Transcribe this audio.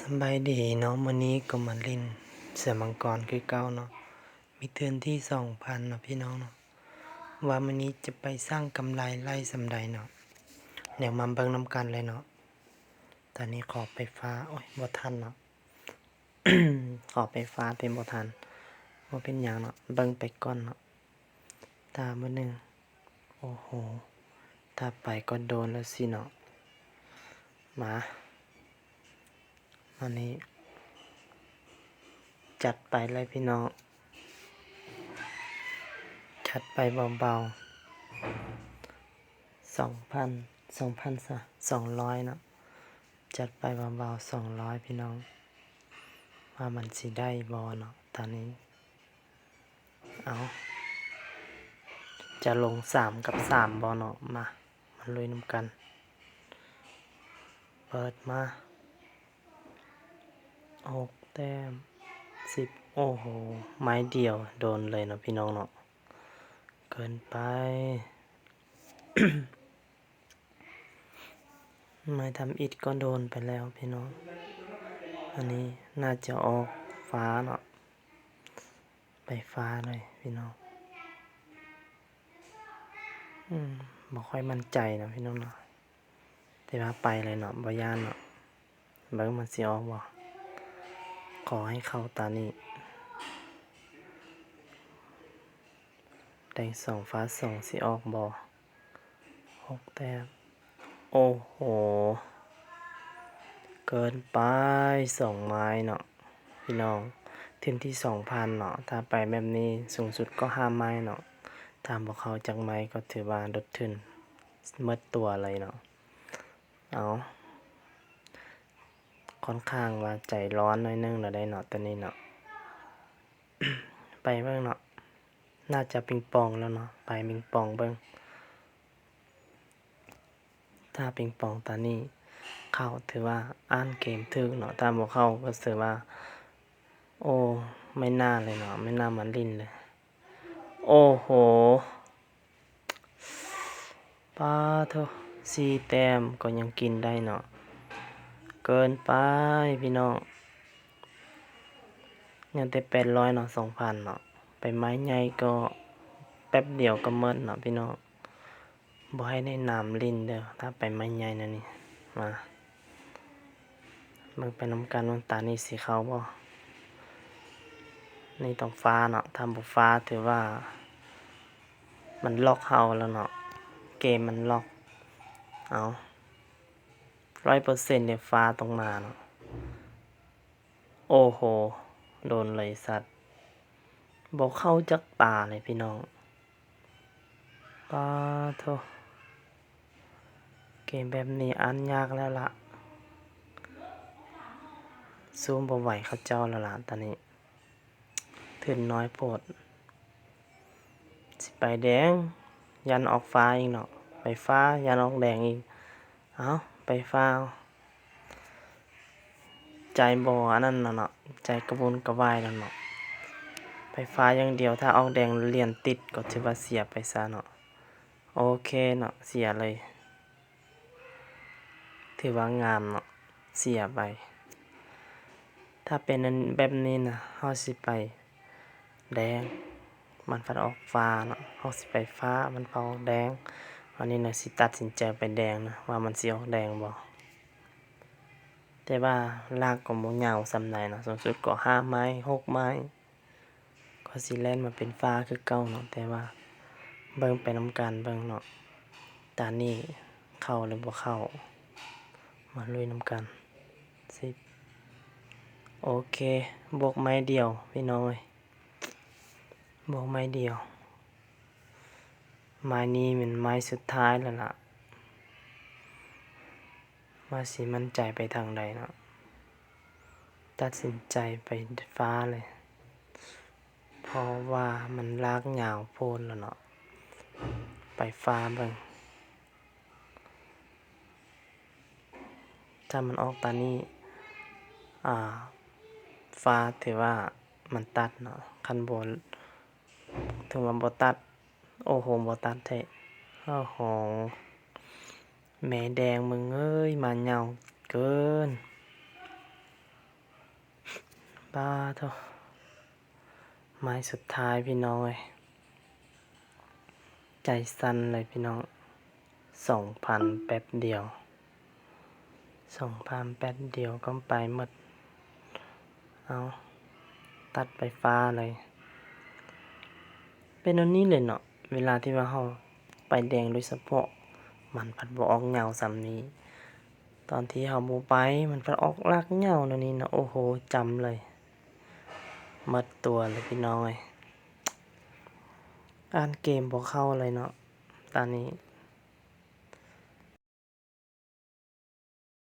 สบายดีเนาะมื้อนี้ก็มาเล่นเสือมังกรคือเก่าเนาะมีเทือนที่2,000เนาะพี่น้องเนาะว่ามื้อนี้จะไปสร้างกำไรไล่สำใดเนาะเดี๋ยวมาเบิ่งนำกันเลยเนาะตอนนี้ขอไปฟ้า โอ้ยบ่ทันเนาะขอไปฟ้าเป็นบ่ทันบ่เป็นหยังเนาะเบิ่งไปก่อนเนาะตามื้อหนึงโอ้โหถ้าไปก็โดนแล้วสิเนาะมา อันนี้ จัดไปเลยพี่น้อง จัดไปเบาๆสองพันสองพันซะสองร้อยเนาะจัดไปเบาๆสองร้อยพี่น้อง ว่ามันสิได้บอเนาะตอนนี้ เอาจะลงสามกับสามบอเนาะมามันลุยน้ำกัน เปิดมา หกแต้มสิบโอ้โห ไม้เดียวโดนเลยเนาะพี่น้องเนาะเกินไป ไม้ทำอิฐก็โดนไปแล้วพี่น้อง อันนี้น่าจะออกฟ้าเนาะไปฟ้าเลยพี่น้อง อืมบ่ค่อยมั่นใจนะพี่น้องเนาะแต่ว่าไปเลยเนาะบ่ยานเนาะบิ่งมันสิออกบ่ ขอให้เข้าตานี้แดงสองฟ้าสองสิออกบ่หกแต้มโอ้โห เกินไปสองไม้เนาะพี่น้องถึงที่สองพันเนาะถ้าไปแบบนี้สูงสุดก็ห้าไม้เนาะตามบอกเขาจากไม้ก็ถือว่าลดทุนเมื่ตัวเลยเนาะเอา ค่อนข้างว่าใจร้อนน้อยนึงเราได้เนาะตอนนี้เนาะไปเบิ่งเนาะน่าจะปิงปองแล้วเนาะไปปิงปองเบิ่งถ้าปิงปองตอนนี้เข้าถือว่าอ่านเกมถึกเนาะถ้าบ่เข้าก็ถือว่า โอ้ไม่น่าเลยเนาะไม่น่ามันลินเลย โอ้โหปาเถอะสี่แต้มก็ยังกินได้เนาะ เกินไปพี่น้องยังแต่แปดร้อยเนาะสองพันเนาะไปไม้ใหญ่ก็แป๊บเดียวก็หมดเนาะพี่น้องบ่ให้ได้น้ำลินเด้อถ้าไปไม้ใหญ่นะนี่มาเบิ่งไปน้ำกันว่าตานี่สิเข้าบ่นี่ต้องฟ้าเนาะถ้าบ่ฟ้าถือว่า มันล็อกเฮาแล้วเนาะเกมมันล็อกเอา ร้อยเปอร์เซ็นต์เนี่ยฟ้าต้องมาเนาะโอ้โห โดนเลยสัตว์บอกเข้าจักตาเลยพี่น้องปาโทเกมแบบนี้อันยากแล้วละซูมบ่ไหวเขาเจ้าแล้วล่ะตอนนี้ถึนน้อยโปดสิไปแดง ยันออกฟ้าอีกเนาะไปฟ้ายันออกแดงอีก เอ้า ไปฟ้าใจบ่อันนั้นน่ะเนาะใจกระวนกระวายแล้วเนาะไปฟ้าอย่างเดียวถ้าออกแดงเรียนติดก็ถือว่าเสียไปซะเนาะโอเคเนาะเสียเลย ถือว่างามเนาะเสียไป ถ้าเป็นแบบนี้นะเฮาสิไป แดง มันฟันออกฟ้าเนาะเฮาสิไปฟ้ามันพอออกแดง วันนี้นะสิตัดสินใจไปแดงนะว่ามันสิออกแดงบ่แต่ว่าลากก็บ่ยาวส่ำใดเนาะสูงสุดก็ห้าไม้หกไม้ ก็สิแล่นมาเป็นฟ้าคือเก่าเนาะแต่ว่าเบิ่งไปน้ำกันเบิ่งเนาะตานี้เข้าหรือบ่เข้า มาลุยน้ำกันสิโอเคบวกไม้เดียวพี่น้อยบวกไม้เดียว ไม้นี้เป็นไม้สุดท้ายแล้วล่ะว่าสิมั่นใจไปทางใดเนาะตัดสินใจไปฟ้าเลย เพราะว่ามันลากยาวโพนแล้วเนาะไปฟ้าเบิ่งถ้ามันออกตานี้อ่า ฟ้าถือว่ามันตัดเนาะคันบนถึงว่าบ่ตัด โอ้โหบ่ตัดแท้โอ้โห แม่แดงมึงเอ้ย มาเหยาเกินป้าเถอะไม้สุดท้ายพี่น้องเอ้ยใจสั่นเลยพี่น้องสองพันแป๊บเดียวสองพันแป๊บเดียวก็ไปหมด เอาตัดไฟฟ้าเลย เป็นอันนี้เลยเนาะ เวลาที่ว่าเฮาไปแดงโดยเฉพาะมันพัดบ่ออกเหงาสำนี้ ตอนที่เฮาบ่ไปมันพัดออกลากเหงาแนวนี้นะโอ้โหจำเลยมัดตัวเลยพี่น้องเอ้ยอ่านเกมบ่เข้าเลยเนาะตอนนี้